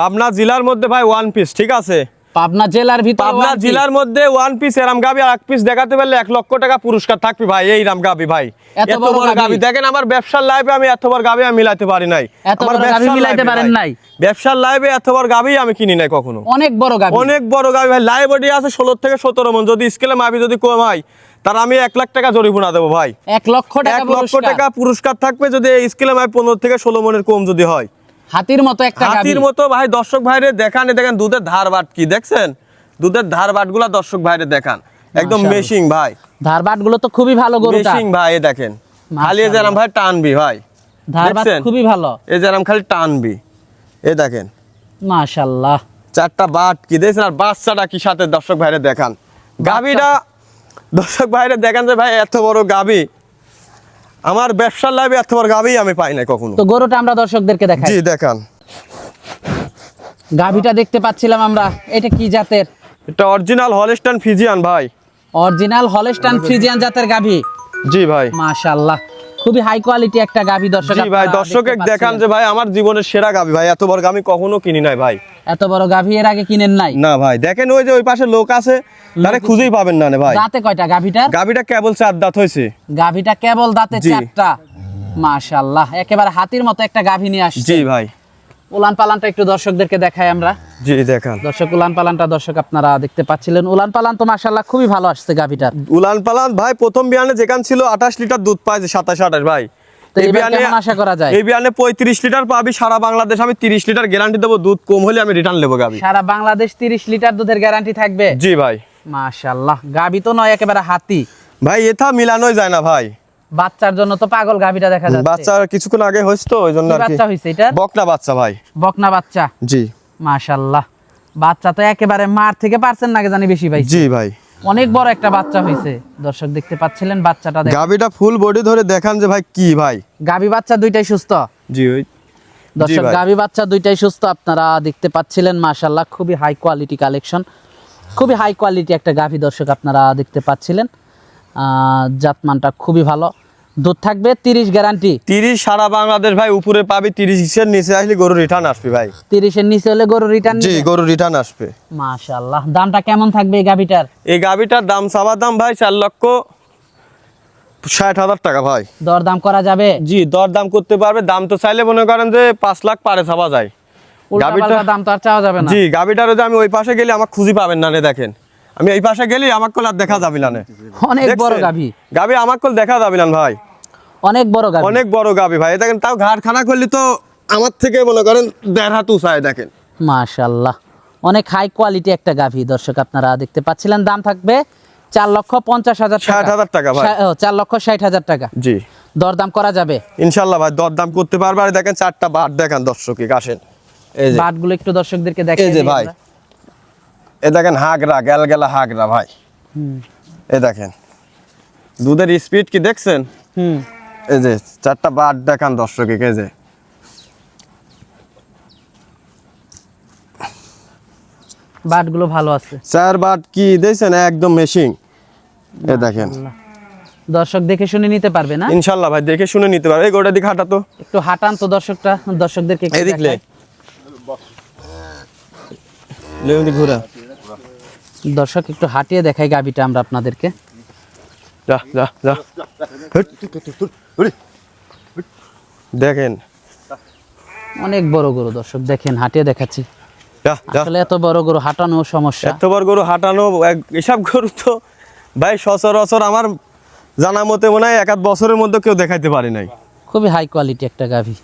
পাবনা জেলার মধ্যে ভাই ওয়ান পিস ঠিক আছে? পাবনা জেলার ভিতরে পাবনা জেলার মধ্যে ওয়ান পিস এরাম গাবি আর এক পিস দেখাতে পারলে এক লক্ষ টাকা পুরস্কার থাকবে ভাই এই রাম গাবি ভাই। এত বড় গাবি। দেখেন আমার ব্যবসার লাইফে আমি এত বড় গাবি আমি মিলাতে পারি নাই। আমার ব্যবসার মিলাইতে পারেন নাই? ব্যবসার লাইফে এত বড় গাবি আমি কিনি নাই কখনো। অনেক বড় গাভী অনেক বড় গাবি ভাই। লাইভ বডি আছে ষোলো থেকে সতেরো মন। যদি স্কেলে মাপি যদি কম হয় তার আমি এক লাখ টাকা জরিমানা দেবো ভাই। এক লক্ষ টাকা এক লক্ষ পুরস্কার। টাকা পুরস্কার থাকবে যদি স্কেলে মাপি পনেরো থেকে ষোলো মনের কম যদি হয়। হাতির মতো একটা হাতির মতো ভাই দর্শক ভাইরে দেখান দেখেন দুধের ধার বাট কি দেখছেন? দুধের ধার বাটগুলা দর্শক ভাইরে দেখান। একদম মাশাআল্লাহ। মেশিং ভাই। ধারবাটগুলো তো খুবই ভালো গরুটা। মেশিং ভাই দেখেন। খালি মাশাআল্লাহ। ভাই টানবি ভাই। ধারবাট দেখছেন? খুবই ভালো। এই যেরাম খালি টানবি। এ দেখেন। মাশাল্লাহ চারটা বাট কি দেখছেন? আর বাচ্চাটা কি সাথে দর্শক ভাইরে দেখান। গাবিটা দর্শক ভাইরে দেখান যে ভাই এত বড় গাবি আমার ব্যবসার লাভে এত বড় গাভী আমি পাই না কখনো। তো গরুটা আমরা দর্শকদেরকে দেখাই। জি দেখান। গাভীটা দেখতে পাচ্ছিলাম আমরা। এটা কি জাতের? এটা অরিজিনাল হলস্টান ফিজিয়ান ভাই। অরিজিনাল হলস্টাইন ফ্রিজিয়ান জাতের গাভী। জি ভাই। মাশাল্লাহ খুবই হাই কোয়ালিটি একটা গাভী দর্শক জি ভাই দর্শকে দেখান যে ভাই আমার জীবনের সেরা গাবি ভাই এত বড় গামি কখনো কিনি নাই ভাই। এত বড় গাভী এর আগে কিনেন নাই? না ভাই দেখেন ওই যে ওই পাশে লোক আছে তারে খুঁজেই পাবেন না ভাই। দাঁতে কয়টা গাবিটা গাবিটা কেবল চার দাঁত হয়েছে। গাবিটা কেবল দাঁতে। চারটা। মাশাআল্লাহ একেবারে হাতির মতো একটা গাবি নিয়ে আসছে জি ভাই। উলান পালানটা একটু দর্শকদেরকে দেখাই আমরা। জি দেখান। দর্শক উলান পালানটা দর্শক আপনারা দেখতে পাচ্ছিলেন। উলান পালান তো মাশাল্লাহ খুবই ভালো আসছে গাভীটার। উলান পালান ভাই প্রথম বিয়ানে যেখান ছিল আঠাশ লিটার দুধ পাইছে সাতাশ আঠাশ ভাই। তো এই বিয়ানে আশা করা যায়? এই বিয়ানে লিটার পাবি সারা বাংলাদেশ আমি তিরিশ লিটার গ্যারান্টি দেবো দুধ কম হলে আমি রিটার্ন নেব গাবি সারা বাংলাদেশ তিরিশ লিটার দুধের গ্যারান্টি থাকবে? জি ভাই। তো নয় একেবারে হাতি। ভাই এথা মিলানোই যায় না ভাই। বাচ্চার জন্য তো পাগল গাভীটা দেখা যাচ্ছে। বাচ্চা কিছুক্ষণ আগে হয়েছে তো ওই জন্য আর কি। বাচ্চা হয়েছে এটা? বকনা বাচ্চা ভাই। বকনা বাচ্চা? জি। মাশাল্লাহ বাচ্চা তো একেবারে মার থেকে পারছেন না জানি বেশি ভাই জি ভাই। অনেক বড় একটা বাচ্চা হয়েছে। দর্শক দেখতে পাচ্ছিলেন বাচ্চাটা গাবিটা ফুল বডি ধরে দেখান যে ভাই কি ভাই। গাভী বাচ্চা দুইটাই সুস্থ? জি ওই। দর্শক। গাভী বাচ্চা দুইটাই সুস্থ আপনারা দেখতে পাচ্ছিলেন মাশাল্লাহ খুবই হাই কোয়ালিটি কালেকশন খুবই হাই কোয়ালিটি একটা গাভী দর্শক আপনারা দেখতে পাচ্ছিলেন। জাতমানটা খুবই ভালো। দুধ থাকবে তিরিশ গ্যারান্টি তিরিশ সারা বাংলাদেশ ভাই উপরে পাবি তিরিশ এর নিচে আসলে গরু রিটার্ন আসবে ভাই। তিরিশের নিচে হলে গরু রিটার্ন জি গরু রিটার্ন আসবে। মাশাল্লাহ দামটা কেমন থাকবে এই গাভীটার? এই গাবিটার দাম চাবার দাম ভাই চার লক্ষ ষাট হাজার টাকা ভাই। দর দাম করা যাবে? জি দর দাম করতে পারবে। দাম তো চাইলে মনে করেন যে পাঁচ লাখ পারে চাপা যায়। দাম তো আর চাওয়া যাবে না। জি গাবিটার যে আমি ওই পাশে গেলে আমার খুঁজি পাবেন না নে দেখেন। আমি এই পাশে গেলে আমার কল আর দেখা যাবে না অনেক বড়? গাভী। গাবি আমার কল দেখা যাবে না ভাই। অনেক বড় গাভী। অনেক বড় গাবি ভাই। দেখেন তাও ঘাট খানা করলে তো আমার থেকে মনে করেন দেড় হাত উঁচায় দেখেন। মাশাল্লাহ। অনেক হাই কোয়ালিটি একটা গাভী দর্শক আপনারা দেখতে পাচ্ছিলেন। দাম থাকবে চার লক্ষ পঞ্চাশ হাজার ষাট হাজার টাকা ভাই। চার লক্ষ ষাট হাজার টাকা। জি। দরদাম করা যাবে? ইনশাল্লাহ ভাই দরদাম করতে পারবে। আর দেখেন চারটা বাট দেখেন দর্শকে আসেন। এই যে। বাটগুলো একটু দর্শকদেরকে দেখেন এই যে ভাই। এ দেখেন হাগরা গেল গেলা হাগরা ভাই। এ দেখেন দুধের স্পিড কি দেখছেন? এই যে চারটা বাট দেখান দর্শকে কে যে। বাটগুলো ভালো আছে। চার বাট কি দেখছেন একদম মেশিং এ দেখেন। দর্শক দেখে শুনে নিতে পারবে না? ইনশাল্লাহ ভাই দেখে শুনে নিতে পারবে। এই গোটা দিকে হাঁটা তো। একটু হাঁটান তো দর্শকটা দর্শকদেরকে একটু এদিক লে। দেখায়। লেউনি ঘোরা। দর্শক একটু হাঁটিয়ে দেখাই গাভীটা আমরা আপনাদেরকে। দেখেন। অনেক বড় গরু দর্শক দেখেন হাঁটিয়ে দেখাচ্ছি। আসলে এত বড় গরু হাঁটানো সমস্যা। এত বড় গরু হাঁটানো এসব গরু তো ভাই সচরাচর আমার জানা মতে মনে হয় এক বছরের মধ্যে কেউ দেখাইতে পারে নাই। খুবই হাই কোয়ালিটি একটা গাভী।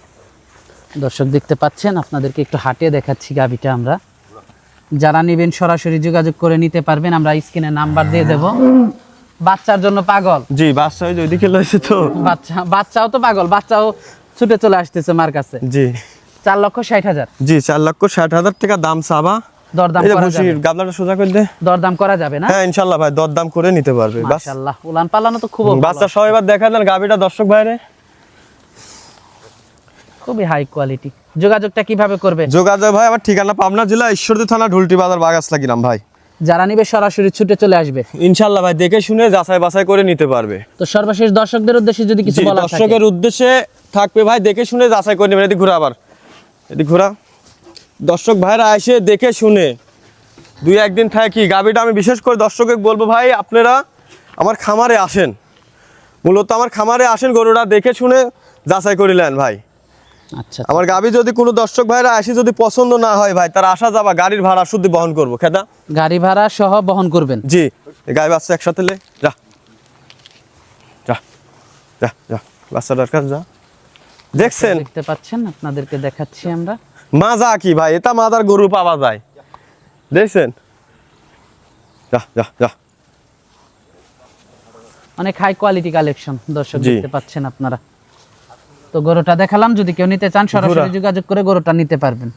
দর্শক দেখতে পাচ্ছেন আপনাদেরকে একটু হাঁটিয়ে দেখাচ্ছি গাভীটা আমরা। যারা নেবেন সরাসরি যোগাযোগ করে নিতে পারবেন আমরা স্ক্রিনে নাম্বার দিয়ে দেব। বাচ্চার জন্য পাগল। জি বাচ্চা ওই ওইদিকে লয়েছে তো। বাচ্চা বাচ্চাও তো পাগল বাচ্চাও ছুটে চলে আসতেছে মার কাছে। জি। চার লক্ষ ষাট হাজার। জি চার লক্ষ ষাট হাজার টাকা দাম চাবা। দরদাম করা যাবে। গাবলাটা সোজা করে দে। দরদাম করা যাবে না? হ্যাঁ ইনশাল্লাহ ভাই দর দাম করে নিতে পারবে মাশাআল্লাহ উলান পালানো তো খুব বাচ্চা সবাই এবার দেখা দেন গাবিটা দর্শক ভাইরে। খুবই হাই কোয়ালিটি যোগাযোগটা কীভাবে করবে যোগাযোগ ভাই আমার ঠিকানা পাবনা জেলা ঈশ্বরদী থানা ঢুলটি বাজার বাগাসলা গ্রাম ভাই। যারা নিবে সরাসরি ছুটে চলে আসবে। ইনশাল্লাহ ভাই দেখে শুনে যাচাই বাছাই করে নিতে পারবে। তো সর্বশেষ দর্শকদের উদ্দেশ্যে যদি কিছু থাকে। দর্শকের উদ্দেশ্যে থাকবে ভাই দেখে শুনে যাচাই করে নেবেন। এদিক ঘোরা আবার। এদিক ঘোরা। দর্শক ভাইরা এসে দেখে শুনে। দুই একদিন থাকি। গাবিটা আমি বিশেষ করে দর্শককে বলব ভাই আপনারা আমার খামারে আসেন। মূলত আমার খামারে আসেন গরুটা দেখে শুনে যাচাই করিলেন ভাই। আচ্ছা আমার গাবি যদি কোনো দর্শক ভাইরা আসি যদি পছন্দ না হয় ভাই তার আসা যাবা গাড়ির ভাড়া শুদ্ধ বহন করব খেদা? গাড়ি ভাড়া সহ বহন করবেন? জি গায়ে বাচ্চা একসাথে লে যা। যা যা যা বাচ্চাটার কাছে যা। দেখছেন? দেখতে পাচ্ছেন আপনাদেরকে দেখাচ্ছি আমরা। মাজা কি ভাই? এটা মাদার গরু পাওয়া যায়। দেখছেন? যা যা যা। অনেক হাই কোয়ালিটি কালেকশন দর্শক। দেখতে পাচ্ছেন আপনারা। তো গরুটা দেখালাম যদি কেউ নিতে চান সরাসরি যোগাযোগ করে গরুটা নিতে পারবেন।